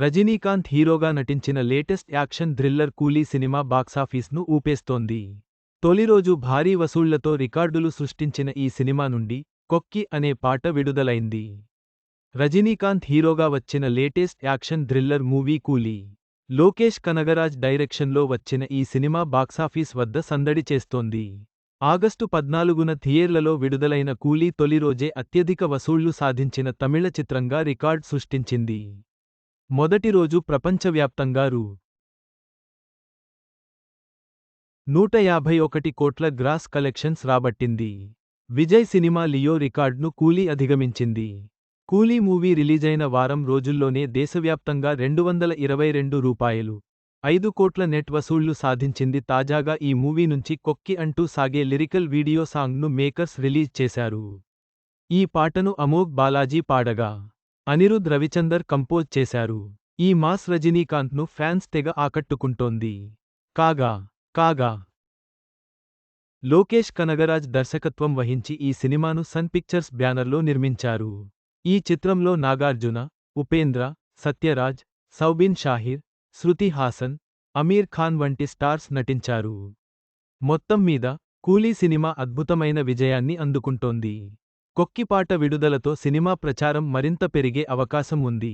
రజనీకాంత్ హీరోగా నటించిన latest action thriller Coolie cinema బాక్సాఫీస్ను ఊపేస్తోంది. తొలిరోజు భారీ వసూళ్ళతో రికార్డులు సృష్టించిన ఈ సినిమా నుండి కొక్కి అనే పాట విడుదలైంది. రజనీకాంత్ హీరోగా వచ్చిన లేటెస్ట్ యాక్షన్ థ్రిల్లర్ మూవీ కూలీ. లోకేష్ కనగరాజ్ డైరెక్షన్లో వచ్చిన ఈ సినిమా బాక్సాఫీస్ వద్ద సందడి చేస్తోంది. ఆగస్టు పద్నాలుగున థియేర్లలో విడుదలైన కూలీ తొలిరోజే అత్యధిక వసూళ్ళు సాధించిన తమిళ చిత్రంగా రికార్డ్ సృష్టించింది. మొదటి రోజు ప్రపంచవ్యాప్తంగా రూ. నూట యాభై ఒకటి కోట్ల గ్రాస్ కలెక్షన్స్ రాబట్టింది. విజయ్ సినిమా లియో రికార్డ్ను కూలీ అధిగమించింది. కూలీ మూవీ రిలీజైన వారం రోజుల్లోనే దేశవ్యాప్తంగా రెండు వందల ఇరవై రెండు రూపాయలు. ఐదు కోట్ల నెట్ వసూళ్ళు సాధించింది తాజాగా ఈ మూవీ నుంచి కొక్కి అంటూ సాగే లిరికల్ వీడియో సాంగ్ను మేకర్స్ రిలీజ్ చేశారు. ఈ పాటను అమోఘ్ బాలాజీ పాడగా అనిరుద్ రవిచందర్ కంపోజ్ చేశారు. ఈ మాస్ రజనీకాంత్ను ఫ్యాన్స్ తెగ ఆకట్టుకుంటోంది. కాగా కాగా. లోకేష్ కనగరాజ్ దర్శకత్వం వహించి ఈ సినిమాను సన్ పిక్చర్స్ బ్యానర్లో నిర్మించారు. ఈ చిత్రంలో నాగార్జున ఉపేంద్ర సత్యరాజ్ సౌబిన్ షాహిర్ శృతి హాసన్ అమీర్ ఖాన్ వంటి స్టార్స్ నటించారు. మొత్తం మీద కూలీ సినిమా అద్భుతమైన విజయాన్ని అందుకుంటోంది. కొక్కిపాట విడుదలతో సినిమా ప్రచారం మరింత పెరిగే అవకాశం ఉంది.